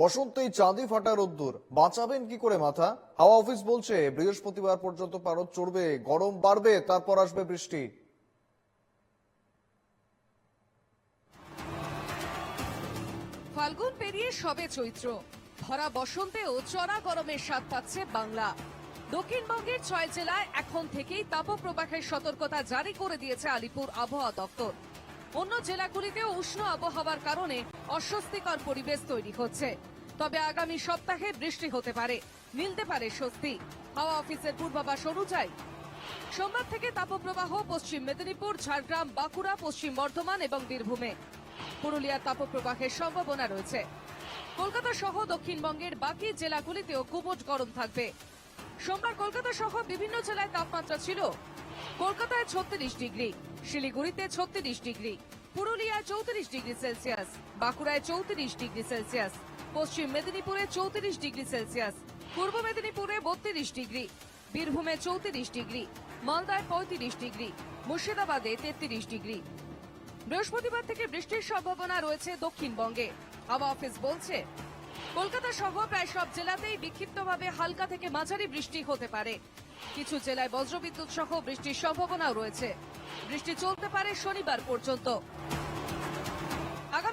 বসন্তেই চাঁদি ফাটা রোদ্দুর। বাঁচাবেন কি করে মাথা? হাওয়া অফিস বলছে, বৃহস্পতিবার পর্যন্ত পারদ চড়বে, গরম বাড়বে, তারপর আসবে বৃষ্টি। ফাল্গুন পেরিয়ে সবে চৈত্র। ভরা বসন্তেও চড়া গরমের স্বাদ পাচ্ছে বাংলা। দক্ষিণবঙ্গের ছয় জেলায় এখন থেকেই তাপপ্রবাহের সতর্কতা জারি করে দিয়েছে আলিপুর আবহাওয়া দপ্তর। অন্য জেলাগুলিতেও উষ্ণ আবহাওয়ার কারণে অস্বস্তিকর পরিবেশ তৈরি হচ্ছে। তবে আগামী সপ্তাহে বৃষ্টি হতে পারে। মিলতে পারে স্বস্তি। হাওয়া অফিসের পূর্বাভাস অনুযায়ী সোমবার থেকে তাপপ্রবাহ পশ্চিম মেদিনীপুর, ঝাড়গ্রাম, বাঁকুড়া, পশ্চিম বর্ধমান এবং বীরভূমে। পুরুলিয়ার তাপপ্রবাহের সম্ভাবনা রয়েছে। কলকাতা সহ দক্ষিণবঙ্গের বাকি জেলাগুলিতেও কুমোট গরম থাকবে। সোমবার কলকাতা সহ বিভিন্ন জেলায় তাপমাত্রা ছিল কলকাতায় ছত্রিশ ডিগ্রি, শিলিগুড়িতে ছত্রিশ ডিগ্রি, পুরুলিয়ায় চৌত্রিশ ডিগ্রি সেলসিয়াস, বাঁকুড়ায় চৌত্রিশ ডিগ্রি সেলসিয়াস পশ্চিম মেদিনীপুরে চৌত্রিশ ডিগ্রি সেলসিয়াস, পূর্ব মেদিনীপুরে বত্রিশ ডিগ্রি, বীরভূমে চৌত্রিশ ডিগ্রি, মালদায় পঁয়ত্রিশ ডিগ্রি, মুর্শিদাবাদে তেত্রিশ ডিগ্রি। বৃহস্পতিবার থেকে বৃষ্টির সম্ভাবনা রয়েছে দক্ষিণবঙ্গে। হাওয়া অফিস বলছে, কলকাতা সহ প্রায় সব জেলাতেই বিক্ষিপ্তভাবে হালকা থেকে মাঝারি বৃষ্টি হতে পারে। কিছু জেলায় বজ্রবিদ্যুৎ সহ বৃষ্টির সম্ভাবনাও রয়েছে। বৃষ্টি চলতে পারে শনিবার পর্যন্ত।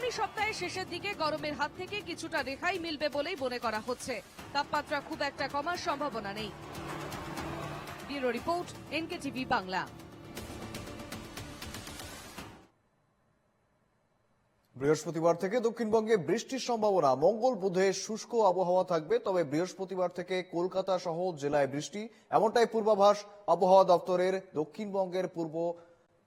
আগামী সপ্তাহের শেষের দিকে গরমের হাত থেকে কিছুটা রেহাই মিলবে বলেই মনে করা হচ্ছে। তাপমাত্রা খুব একটা কমার সম্ভাবনা নেই। Bureau report N K TV Bangla. বৃহস্পতিবার থেকে দক্ষিণবঙ্গে বৃষ্টির সম্ভাবনা। মঙ্গল বুধে শুষ্ক আবহাওয়া থাকবে, তবে বৃহস্পতিবার থেকে কলকাতা সহ জেলায় বৃষ্টি। এমনটাই পূর্বাভাস আবহাওয়া দপ্তরের দক্ষিণবঙ্গের পূর্ব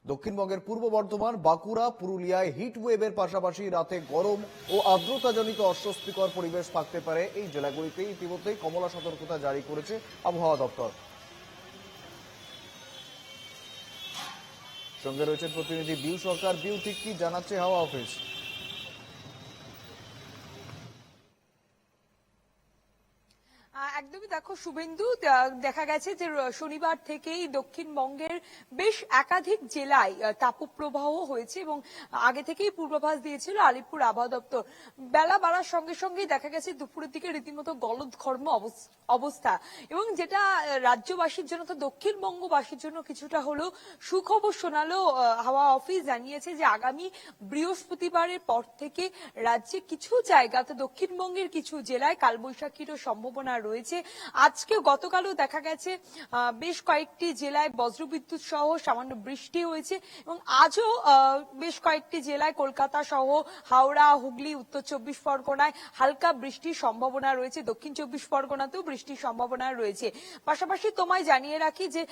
দক্ষিণবঙ্গের পূর্ব বর্ধমান, বাঁকুড়া, পুরুলিয়ায় হিট ওয়েভের পাশাপাশি রাতে গরম ও আর্দ্রতাজনিত অস্বস্তিকর পরিবেশ থাকতে পারে এই জেলাগুলিতে। ইতিমধ্যেই কমলা সতর্কতা জারি করেছে আবহাওয়া দপ্তর। সঙ্গে রয়েছেন প্রতিনিধি বিউ সরকার। বিউ ঠিক কি জানাচ্ছে হাওয়া অফিস? একদমই দেখো, শুভেন্দু দেখা গেছে যে শনিবার থেকেই দক্ষিণবঙ্গের বেশ একাধিক জেলায় তাপপ্রবাহ হয়েছে এবং আগে থেকেই পূর্বাভাস দিয়েছিল আলিপুর আবহাওয়া দপ্তর। বেলা বাড়ার সঙ্গে সঙ্গেই দেখা গেছে দুপুরের দিকে রীতিমতো গলদঘর্ম অবস- অবস্থা এবং যেটা রাজ্যবাসীর জন্য তো দক্ষিণবঙ্গবাসীর জন্য কিছুটা হলেও সুখবর শোনালো হাওয়া অফিস জানিয়েছে যে আগামী বৃহস্পতিবারের পর থেকে রাজ্যে কিছু জায়গাতে দক্ষিণবঙ্গের কিছু জেলায় কালবৈশাখীরও সম্ভাবনা রয়েছে। আজকে গতকালও দেখা গেছে বেশ কয়েকটি জেলায় বজ্রবিদ্যুৎ সহ সামান্য বৃষ্টি হয়েছে এবং আজও বেশ কয়েকটি জেলায় কলকাতা সহ হাওড়া, হুগলি, উত্তর চব্বিশ পরগনায় হালকা বৃষ্টির সম্ভাবনা রয়েছে। দক্ষিণ চব্বিশ পরগনাতেও বৃষ্টির সম্ভাবনা রয়েছে। পাশাপাশি তোমায় জানিয়ে রাখি যে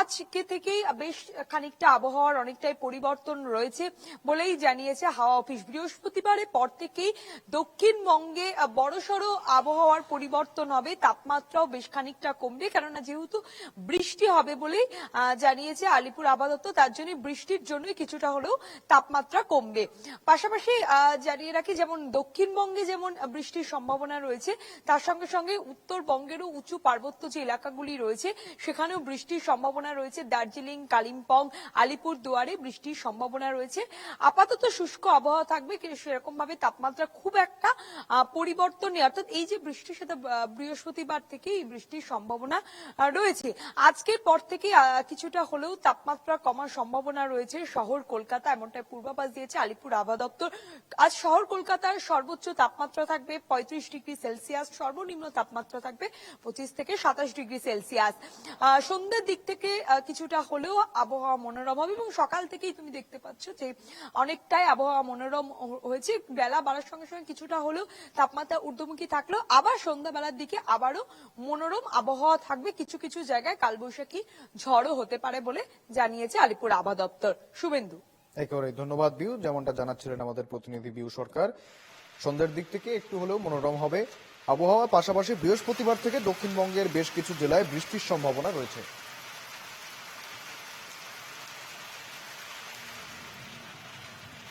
আজকে থেকেই বেশ খানিকটা আবহাওয়ার অনেকটাই পরিবর্তন রয়েছে বলেই জানিয়েছে হাওয়া অফিস। বৃহস্পতিবারের পর থেকেই দক্ষিণবঙ্গে বড়সড় আবহাওয়ার পরিবর্তন হবে তাপমাত্রাও বেশ খানিকটা কমবে। কেননা যেহেতু বৃষ্টি হবে আহ, জানিয়েছে আলিপুর আপাতত তার জন্য বৃষ্টির জন্যই কিছুটা হলেও তাপমাত্রা কমবে। পাশাপাশি জানিয়ে রাখি যেমন দক্ষিণবঙ্গে যেমন বৃষ্টির সম্ভাবনা রয়েছে তার সঙ্গে সঙ্গে উত্তরবঙ্গেরও উঁচু পার্বত্য যে এলাকাগুলি রয়েছে সেখানেও বৃষ্টির সম্ভাবনা রয়েছে। দার্জিলিং কালিম্পং আলিপুর দুয়ারে বৃষ্টির সম্ভাবনা রয়েছে। আপাতত শুষ্ক আবহাওয়া থাকবে কিন্তু সেরকম ভাবে তাপমাত্রা খুব একটা পরিবর্তন নেই। অর্থাৎ এই যে বৃষ্টির সাথে আহ, বৃহস্পতিবার থেকে এই বৃষ্টির সম্ভাবনা রয়েছে। আজকের পর থেকে কিছুটা হলেও তাপমাত্রা কমার সম্ভাবনা রয়েছে শহর কলকাতা, এমনটাই পূর্বাভাস দিয়েছে আলিপুর আবহাওয়া দপ্তর। আজ শহর কলকাতার সর্বোচ্চ তাপমাত্রা থাকবে পঁয়ত্রিশ ডিগ্রি সেলসিয়াস, সর্বনিম্ন তাপমাত্রা থাকবে পঁচিশ থেকে সাতাশ ডিগ্রি সেলসিয়াস। সন্ধ্যের দিক থেকে কিছুটা হলেও আবহাওয়া মনোরম হবে এবং সকাল থেকেই তুমি দেখতে পাচ্ছ যে অনেকটাই আবহাওয়া মনোরম হয়েছে। বেলা বাড়ার সঙ্গে সঙ্গে কিছুটা হলেও তাপমাত্রা ঊর্ধ্বমুখী থাকলেও আবার সন্ধ্যাবেলার দিকে আবারও মনোরম আবহাওয়া থাকবে। কিছু কিছু জায়গায় কালবৈশাখী ঝড়ও হতে পারে বলে জানিয়েছে আলিপুর আবহাওয়া দপ্তর। শুভেন্দু। একেবারে ধন্যবাদ বিউ। যেমনটা জানাচ্ছিলেন আমাদের প্রতিনিধি বিউ সরকার। সন্ধ্যের দিক থেকে একটু হলেও মনোরম হবে। আবহাওয়া পাশাপাশি বৃহস্পতিবার থেকে দক্ষিণবঙ্গের বেশ কিছু জেলায় বৃষ্টির সম্ভাবনা রয়েছে।